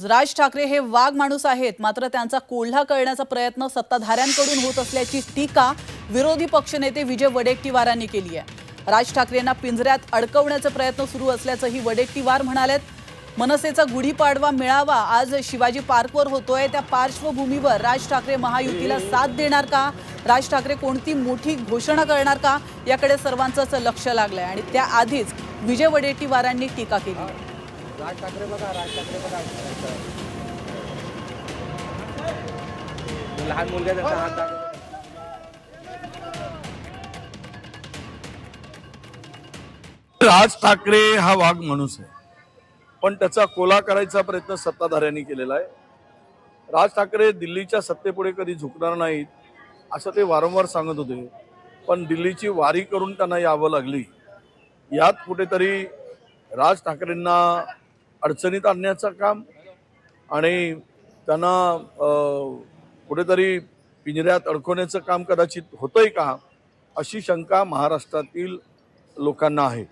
राज ठाकरे हे वाघ माणूस आहेत. मात्र त्यांचा कोल्हा करण्याचा प्रयत्न सत्ताधाऱ्यांकडून होत असल्याची टीका विरोधी पक्षनेते विजय वडेट्टीवारांनी केली आहे. राज ठाकरेंना पिंजऱ्यात अडकवण्याचे प्रयत्न सुरू असल्याचंही वडेट्टीवार म्हणालेत. मनसेचा गुढीपाडवा मेळावा आज शिवाजी पार्कवर होतोय. त्या पार्श्वभूमीवर राज ठाकरे महायुतीला साथ देणार का? राज ठाकरे कोणती मोठी घोषणा करणार का? याकडे सर्वांचंच लक्ष लागलंय आणि त्याआधीच विजय वडेट्टीवारांनी टीका केली. आहे. राज ठाकरे बघा राज ठाकरे बघा. लहान मुलगा त्याचा हात दाखव. राज ठाकरे हा वाघ माणूस आहे. पण त्याचा कोला करायचा प्रयत्न सत्ताधाऱ्यांनी केलेला आहे. राज ठाकरे दिल्लीच्या सत्तेपुढे कधी झुकणार नाहीत असं ते वारंवार सांगत होते. पण दिल्लीची वारी करून त्यांना यावं लागली. यात कुठेतरी राज ठाकरेंना अडचणीत आणण्याचं काम आणि त्यांना कुठेतरी पिंजऱ्यात अडकवण्याचं काम कदाचित होतंय का अशी शंका महाराष्ट्रातील लोकांना आहे.